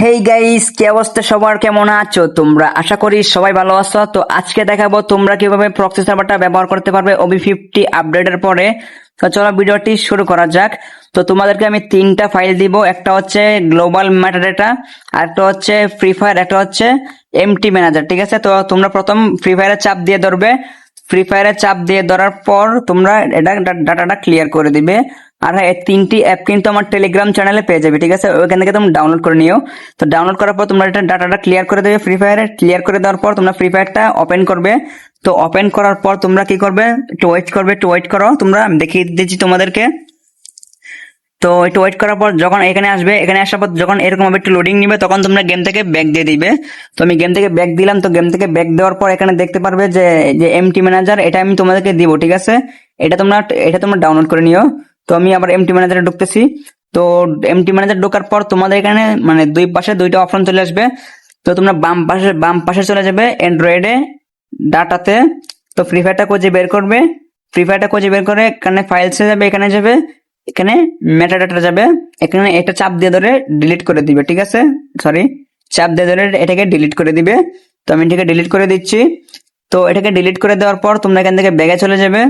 Hey guys কি অবস্থা? সবার কেমন আছো তোমরা? আশা করি সবাই ভালো আছো। তো আজকে দেখাবো তোমরা কীভাবে প্রক্সি সার্ভারটা ব্যবহার করতে পারবে ওবি ফিফটি আপডেটের পরে। তো চলো ভিডিওটি শুরু করা যাক। তো তোমাদেরকে আমি তিনটা ফাইল দিব। একটা হচ্ছে গ্লোবাল ম্যাটাডেটা আর একটা হচ্ছে ফ্রি ফায়ার একটা হচ্ছে এমটি ম্যানেজার ঠিক আছে? তো তোমরা প্রথম ফ্রি ফায়ারের চাপ দিয়ে ধরবে। ফ্রি ফায়ারের চাপ দিয়ে ধরার পর তোমরা এটা ডাটাটা ক্লিয়ার করে দিবে। আর হ্যাঁ তিনটি অ্যাপ কিন্তু আমার টেলিগ্রাম চ্যানেলে পেয়ে যাবে, ঠিক আছে? ওইখান থেকে তুমি ডাউনলোড করে নিও। তো ডাউনলোড করার পর তোমরা এটা ডাটাটা ক্লিয়ার করে দেবে ফ্রি ফায়ারে ক্লিয়ার করে দেওয়ার পর তোমরা ফ্রি ফায়ারটা ওপেন করবে। তো ওপেন করার পর তোমরা কি করবে? একটু ওয়েট করবে, একটু ওয়েট করো। তোমরা, আমি দেখিয়ে দিচ্ছি তোমাদেরকে। তো একটু ওয়েট করার পর যখন এখানে আসবে, এখানে আসার পর যখন এরকম ভাবে একটু লোডিং নিবে, তখন তোমরা গেম থেকে ব্যাক দিয়ে দিবে। তো আমি গেম থেকে ব্যাক দিলাম, তো গেম থেকে ব্যাক দেওয়ার পর এখানে দেখতে পারবে যে যে এমটি ম্যানেজার এটা আমি তোমাদেরকে দিব, ঠিক আছে? এটা তোমরা এটা তোমরা ডাউনলোড করে নিও। তো আমি আবার এমটি ম্যানেজারে ঢুকতেছি। তো এমটি ম্যানেজার ঢোকার পর তোমাদের এখানে মানে দুই পাশে দুইটা অপশন চলে আসবে। তো তোমরা বাম পাশে বাম পাশে চলে যাবে অ্যান্ড্রয়েডে ডাটাতে তো। ফ্রি ফায়ারটা খুঁজে বের করবে। ফ্রি ফায়ারটা খুঁজে বের করে এখানে ফাইলসে যাবে, এখানে যাবে, এখানে মেটা ডাটা যাবে। এখানে এটা চাপ দিয়ে ধরে ডিলিট করে দিবে, ঠিক আছে? সরি চাপ দিয়ে ধরে এটাকে ডিলিট করে দিবে। তো আমি এটাকে ডিলিট করে দিচ্ছি। তো এটাকে ডিলিট করে দেওয়ার পর তোমরা এখান থেকে ব্যাগে চলে যাবে।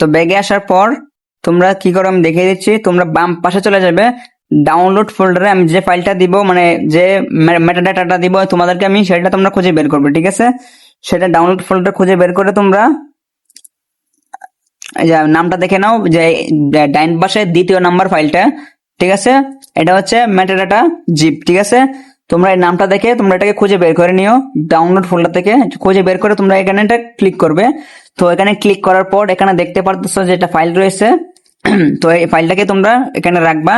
তো ব্যাগে আসার পর তোমরা কি করো, আমি দেখিয়ে দিচ্ছি। তোমরা বাম পাশে চলে যাবে। ডাউনলোড ফোল্ডারে আমি যে ফাইলটা দিব মানে যে মেটাডাটাটা দিব, তোমাদেরকে আমি সেটা তোমরা খুঁজে বের করবে, ঠিক আছে? সেটা ডাউনলোড ফোল্ডার খুঁজে বের করে তোমরা নামটা দেখে নাও, যে ডাইন পাশে দ্বিতীয় নাম্বার ফাইলটা ঠিক আছে? এটা হচ্ছে মেটাডাটা জিপ ঠিক আছে? তোমরা এই নামটা দেখে তোমরা এটাকে খুঁজে বের করে নিও ডাউনলোড ফোল্ডার থেকে খুঁজে বের করে তোমরা এখানে এটা ক্লিক করবে। তো এখানে ক্লিক করার পর এখানে দেখতে পারতেছো যে একটা ফাইল রয়েছে। তো এই ফাইলটাকে তোমরা এখানে রাখবা।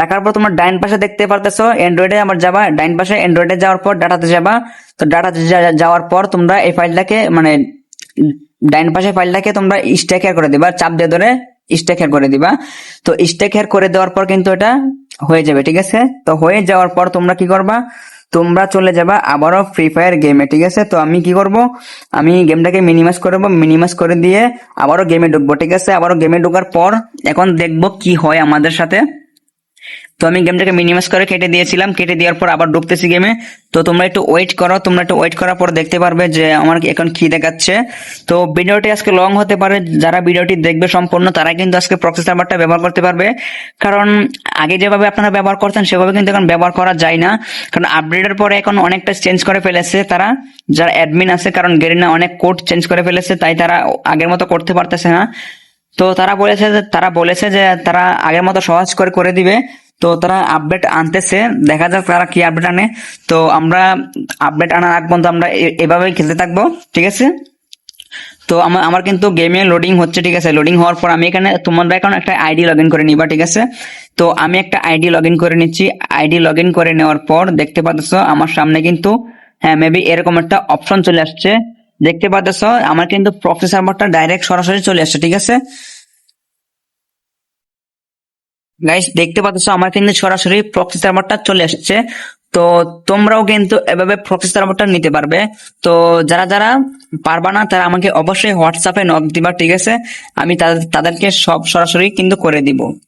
রাখার পর তোমরা ডাইন পাশে দেখতে পারতেছো অ্যান্ড্রয়েডে আমার যাবা। ডাইন পাশে অ্যান্ড্রয়েডে যাওয়ার পর ডাটাতে যাবা। তো ডাটাতে যাওয়ার পর তোমরা এই ফাইলটাকে মানে ডাইন পাশে ফাইলটাকে তোমরা স্টেকার করে দিবা। চাপ দিয়ে ধরে স্টেকার করে দিবা। তো স্টেকার করে দেওয়ার পর কিন্তু এটা হয়ে যাবে, ঠিক আছে? তো হয়ে যাওয়ার পর তোমরা কি করবা? তোমরা চলে যাবা আবারও ফ্রি ফায়ার গেমে ঠিক আছে? তো আমি কি করব? আমি গেমটাকে মিনিমাইজ করব মিনিমাইজ করে দিয়ে আবারও গেমে ঢুকবো, ঠিক আছে? আবারও গেমে ঢোকার পর এখন দেখব কি হয় আমাদের সাথে। তো আমি গেমটাকে মিনিমাইজ করে কেটে দিয়েছিলাম। কেটে দেওয়ার পর আবার ঢুকতেছি গেমে তো তোমরা একটু ওয়েট করো। তোমরা একটু ওয়েট করার পর দেখতে পারবে যে আমার এখন কি দেখাচ্ছে। তো ভিডিওটি আজকে লং হতে পারে। যারা ভিডিওটি দেখবে সম্পূর্ণ, তারা কিন্তু আজকে প্রক্সি সার্ভারটা ব্যবহার করতে পারবে। কারণ আগে যেভাবে আপনারা ব্যবহার করতেন, সেভাবে কিন্তু এখন ব্যবহার করা যায় না। কারণ আপডেটের পরে এখন অনেকটা চেঞ্জ করে ফেলেছে তারা। যারা অ্যাডমিন আছে, কারণ গেরিনা অনেক কোড চেঞ্জ করে ফেলেছে, তাই তারা আগের মতো করতে পারতেছে না। তো তারা বলেছে যে, তারা বলেছে যে, তারা আগের মতো সহজ করে করে দিবে। তো তারা আপডেট আনতেছে। দেখা যাক তারা কি আপডেট আনে। তো আমরা আপডেট আনার আগ পর্যন্ত আমরা এভাবেই খেলতে থাকব, ঠিক আছে? তো আমার আমার কিন্তু গেমে লোডিং হচ্ছে, ঠিক আছে? লোডিং হওয়ার পর আমি এখানে তোমরা এখন একটা আইডি লগ ইন করে নিবা, ঠিক আছে? তো আমি একটা আইডি লগ ইন করে নিচ্ছি। আইডি লগ ইন করে নেওয়ার পর দেখতে পাচ্ছ আমার সামনে কিন্তু হ্যাঁ মেবি এরকম একটা অপশন চলে আসছে। দেখতে পাচ্ছ, আমার কিন্তু প্রক্সি সার্ভারটা ডাইরেক্ট সরাসরি চলে আসছে, ঠিক আছে? গাইস দেখতে পাচ্ছ, আমার কিন্তু সরাসরি প্রক্সি সার্ভারটা চলে আসছে তো তোমরাও কিন্তু এভাবে প্রক্সি সার্ভারটা নিতে পারবে। তো যারা যারা পারবা না, তারা আমাকে অবশ্যই হোয়াটসঅ্যাপে নক দিবা, ঠিক আছে? আমি তাদের- তাদেরকে সব সরাসরি কিন্তু করে দিব।